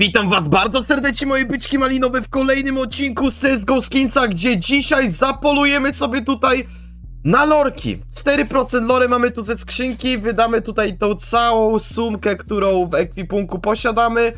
Witam was bardzo serdecznie moje byczki malinowe w kolejnym odcinku z CSGO Skinsa, gdzie dzisiaj zapolujemy sobie tutaj na lorki. 4% lory mamy tu ze skrzynki, wydamy tutaj tą całą sumkę, którą w ekwipunku posiadamy.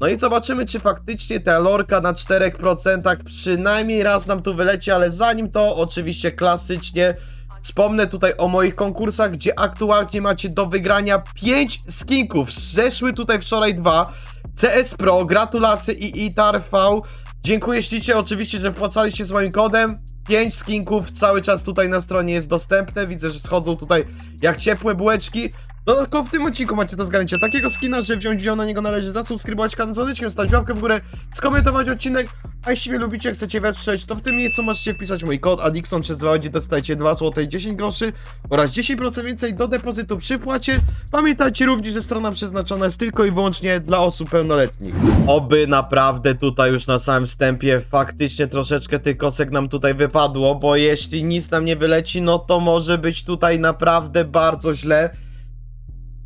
No i zobaczymy, czy faktycznie ta lorka na 4% przynajmniej raz nam tu wyleci, ale zanim to, oczywiście klasycznie Wspomnę tutaj o moich konkursach, gdzie aktualnie macie do wygrania 5 skinków. Zeszły tutaj wczoraj dwa. CS Pro, gratulacje i ITAR-V. Dziękuję ślicznie oczywiście, że wpłacaliście z moim kodem. 5 skinków cały czas tutaj na stronie jest dostępne. Widzę, że schodzą tutaj jak ciepłe bułeczki. Dodatkowo w tym odcinku macie do zgarnięcia takiego skina, że wziąć wziął na niego należy zasubskrybować kanał z dzwoneczkiem, stać łapkę w górę, skomentować odcinek, a jeśli mnie lubicie, chcecie wesprzeć, to w tym miejscu możecie wpisać mój kod Adixon przez 2 godziny, dostajecie 2 zł 10 groszy oraz 10% więcej do depozytu przy wpłacie. Pamiętajcie również, że strona przeznaczona jest tylko i wyłącznie dla osób pełnoletnich. Oby naprawdę tutaj już na samym wstępie faktycznie troszeczkę tych kosek nam tutaj wypadło, bo jeśli nic nam nie wyleci, no to może być tutaj naprawdę bardzo źle.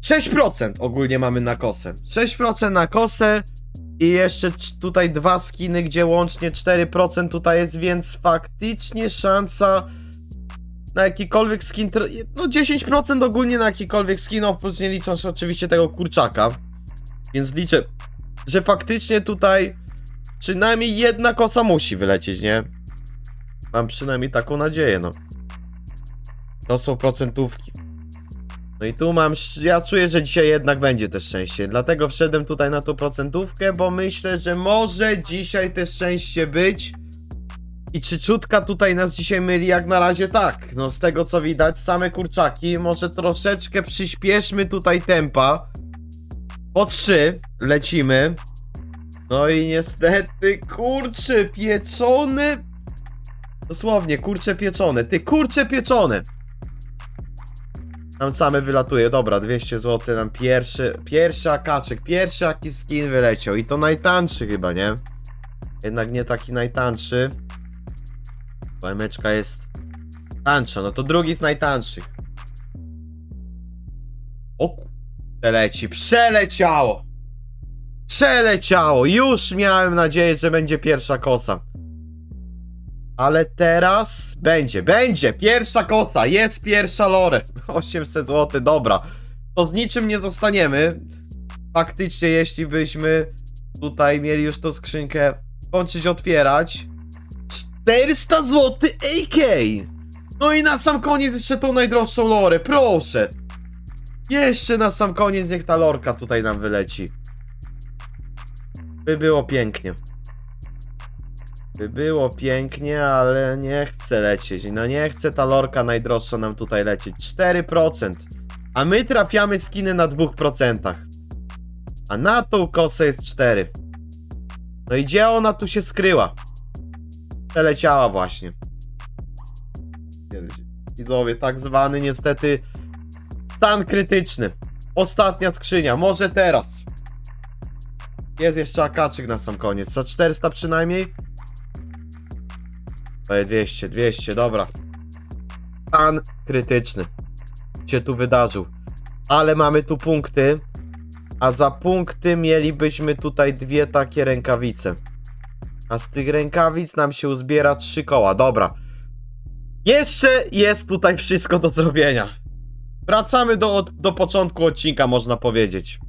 6% ogólnie mamy na kosę. 6% na kosę i jeszcze tutaj dwa skiny, gdzie łącznie 4% tutaj jest, więc faktycznie szansa na jakikolwiek skin, no 10% ogólnie na jakikolwiek skin, oprócz nie licząc oczywiście tego kurczaka. Więc liczę, że faktycznie tutaj przynajmniej jedna kosa musi wylecieć, nie? Mam przynajmniej taką nadzieję, no. To są procentówki. No i tu mam, ja czuję, że dzisiaj jednak będzie też szczęście, dlatego wszedłem tutaj na tą procentówkę, bo myślę, że może dzisiaj też szczęście być. I czy czutka tutaj nas dzisiaj myli? Jak na razie tak. No z tego co widać, same kurczaki, może troszeczkę przyspieszmy tutaj tempa. Po trzy lecimy. No i niestety, kurcze pieczone. Dosłownie, kurcze pieczone. Ty, kurcze pieczone. Nam same wylatuje, dobra, 200 zł nam pierwszy, pierwszy akaczek, pierwszy jaki skin wyleciał i to najtańszy chyba, nie? Jednak nie taki najtańszy. Bo emeczka jest tańsza, no to drugi z najtańszych. O Przeleci, przeleciało! Przeleciało! Już miałem nadzieję, że będzie pierwsza kosa. Ale teraz będzie, będzie, pierwsza kosa, jest pierwsza lore. 800 zł, dobra. To z niczym nie zostaniemy. Faktycznie, jeśli byśmy tutaj mieli już tą skrzynkę kończyć otwierać. 400 zł AK! No i na sam koniec jeszcze tą najdroższą lorę, proszę. Jeszcze na sam koniec niech ta lorka tutaj nam wyleci. By było pięknie. By było pięknie, ale nie chce lecieć. No nie chce ta lorka najdroższa nam tutaj lecieć. 4%. A my trafiamy skiny na 2%. A na tą kosę jest 4. No i gdzie ona tu się skryła? Przeleciała właśnie. Widzowie, tak zwany niestety stan krytyczny. Ostatnia skrzynia, może teraz. Jest jeszcze akaczyk na sam koniec. Za 400 przynajmniej. Daję 200, 200, dobra. Stan krytyczny się tu wydarzył. Ale mamy tu punkty. A za punkty mielibyśmy tutaj dwie takie rękawice. A z tych rękawic nam się uzbiera trzy koła. Dobra. Jeszcze jest tutaj wszystko do zrobienia. Wracamy do, do początku odcinka, można powiedzieć.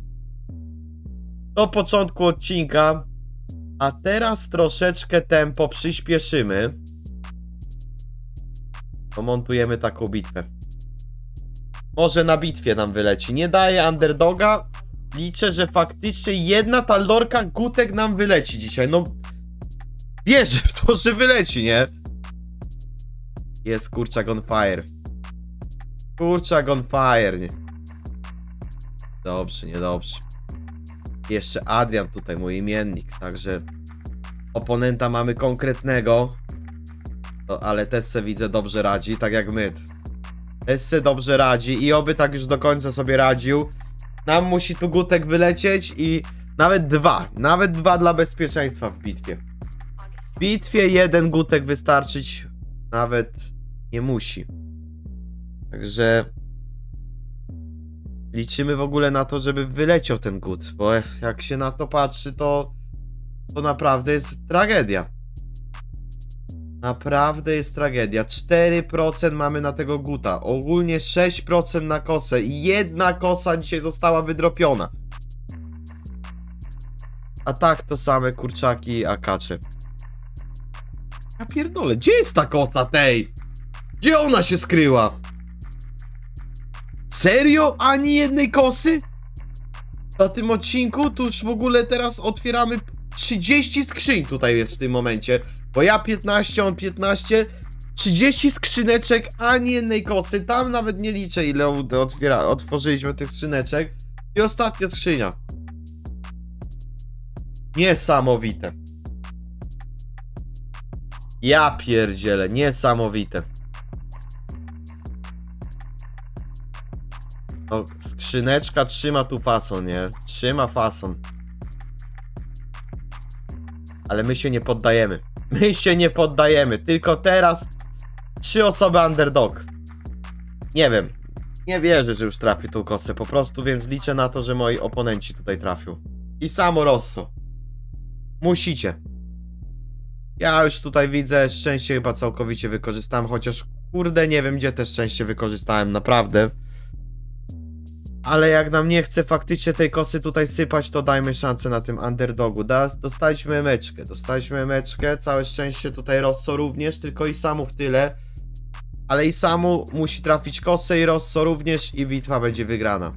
Do początku odcinka. A teraz troszeczkę tempo przyspieszymy. Pomontujemy taką bitwę. Może na bitwie nam wyleci. Nie daje underdoga. Liczę, że faktycznie jedna ta lorka gutek nam wyleci dzisiaj. No, wierzę w to, że wyleci, nie? Jest kurczak on fire. Kurczak on fire, nie? Dobrze, niedobrze. Jeszcze Adrian tutaj, mój imiennik, także oponenta mamy konkretnego. No, ale Tesse widzę dobrze radzi, tak jak my. Tesse dobrze radzi i oby tak już do końca sobie radził. Nam musi tu gutek wylecieć i nawet dwa, nawet dwa dla bezpieczeństwa w bitwie. W bitwie jeden gutek wystarczyć nawet nie musi. Także liczymy w ogóle na to, żeby wyleciał ten gut, bo jak się na to patrzy, to to naprawdę jest tragedia. Naprawdę jest tragedia. 4% mamy na tego guta. Ogólnie 6% na kosę. I jedna kosa dzisiaj została wydropiona. A tak to same kurczaki, a kacze. Ja pierdolę, gdzie jest ta kosa tej? Gdzie ona się skryła? Serio? Ani jednej kosy? Na tym odcinku tu już w ogóle teraz otwieramy 30 skrzyń tutaj jest w tym momencie. Bo ja 15, on 15. 30 skrzyneczek, ani jednej kosy. Tam nawet nie liczę ile otwiera, otworzyliśmy tych skrzyneczek. I ostatnia skrzynia. Niesamowite. Ja pierdzielę, niesamowite. O, skrzyneczka trzyma tu fason, nie? Trzyma fason. Ale my się nie poddajemy. My się nie poddajemy. Tylko teraz trzy osoby underdog. Nie wiem. Nie wierzę, że już trafi tą kosę po prostu, więc liczę na to, że moi oponenci tutaj trafią. I samo Rosso. Musicie. Ja już tutaj widzę, szczęście chyba całkowicie wykorzystałem, chociaż kurde nie wiem gdzie te szczęście wykorzystałem, naprawdę. Ale jak nam nie chce faktycznie tej kosy tutaj sypać, to dajmy szansę na tym underdogu. Da, dostaliśmy meczkę, dostaliśmy meczkę, całe szczęście tutaj Rosso również, tylko i samu w tyle. Ale i samu musi trafić kosę i Rosso również i bitwa będzie wygrana.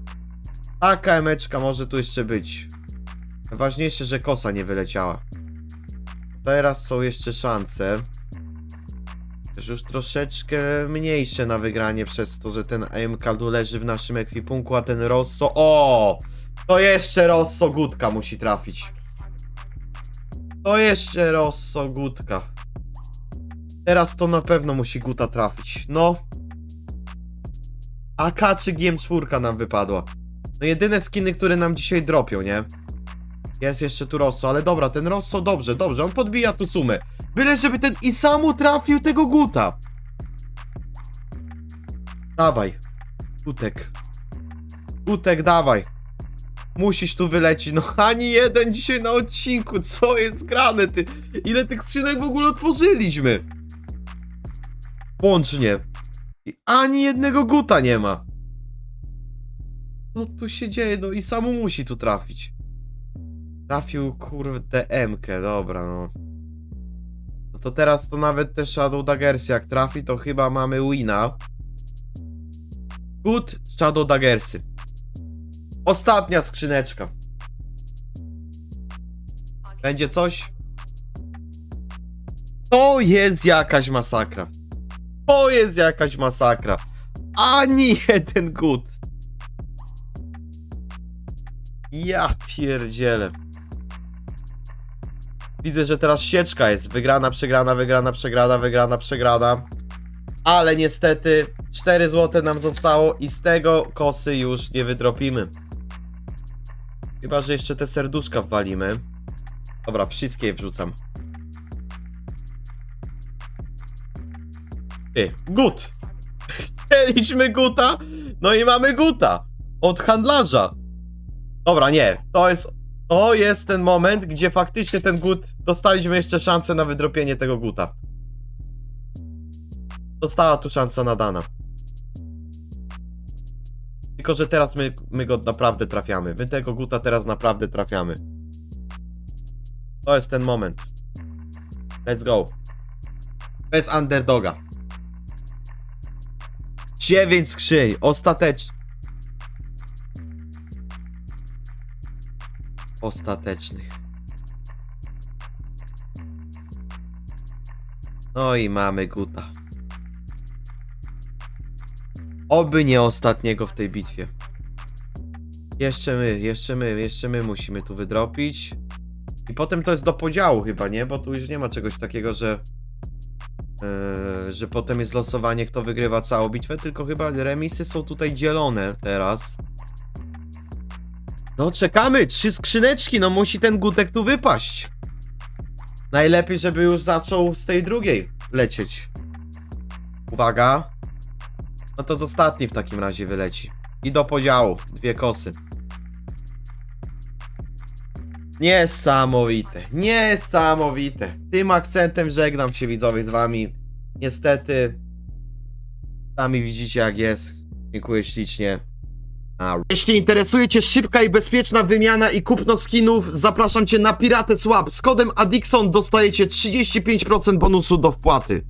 Taka emeczka może tu jeszcze być. Ważniejsze, że kosa nie wyleciała. Teraz są jeszcze szanse. Też już troszeczkę mniejsze na wygranie przez to, że ten AMK leży w naszym ekwipunku, a ten Rosso... O! To jeszcze Rosso Gutka musi trafić. To jeszcze Rosso Gutka. Teraz to na pewno musi Guta trafić. No. AK czy GM4 nam wypadła. No jedyne skiny, które nam dzisiaj dropią, nie? Jest jeszcze tu Rosso, ale dobra, ten Rosso dobrze, dobrze, on podbija tu sumę. Byle żeby ten Isamu trafił tego Guta. Dawaj. Gutek. Gutek, dawaj. Musisz tu wylecieć. No ani jeden dzisiaj na odcinku. Co jest grane, ty? Ile tych skrzynek w ogóle otworzyliśmy? Łącznie. I ani jednego Guta nie ma. Co tu się dzieje? No i samu musi tu trafić. Trafił kurde M-kę, dobra no. No to teraz to nawet te Shadow Daggersy jak trafi, to chyba mamy wina. Good Shadow Daggersy. Ostatnia skrzyneczka. Będzie coś? To jest jakaś masakra. To jest jakaś masakra. Ani jeden good. Ja pierdzielę. Widzę, że teraz sieczka jest. Wygrana, przegrana, wygrana, przegrana, wygrana, przegrana. Ale niestety 4 zł nam zostało i z tego kosy już nie wydropimy. Chyba, że jeszcze te serduszka wwalimy. Dobra, wszystkie wrzucam. Ty, gut! Chcieliśmy guta, no i mamy guta! Od handlarza. Dobra, nie, to jest to jest ten moment, gdzie faktycznie ten gut. Dostaliśmy jeszcze szansę na wydropienie tego guta. Została tu szansa nadana. Tylko, że teraz my, my go naprawdę trafiamy. My tego guta teraz naprawdę trafiamy. To jest ten moment. Let's go. Bez underdoga. 9 skrzyń. Ostatecznie. Ostatecznych. No i mamy Guta. Oby nie ostatniego w tej bitwie. Jeszcze my, jeszcze my, jeszcze my musimy tu wydropić. I potem to jest do podziału chyba, nie? Bo tu już nie ma czegoś takiego, że... Yy, że potem jest losowanie, kto wygrywa całą bitwę, tylko chyba remisy są tutaj dzielone teraz. No czekamy, trzy skrzyneczki, no musi ten gutek tu wypaść. Najlepiej, żeby już zaczął z tej drugiej lecieć. Uwaga. No to z ostatniej w takim razie wyleci. I do podziału. Dwie kosy. Niesamowite. Niesamowite. Tym akcentem żegnam się widzowie z wami. Niestety. Sami widzicie jak jest. Dziękuję ślicznie. Jeśli interesuje Cię szybka i bezpieczna wymiana i kupno skinów, zapraszam Cię na Pirates Swap. Z kodem Adixon dostajecie 35% bonusu do wpłaty.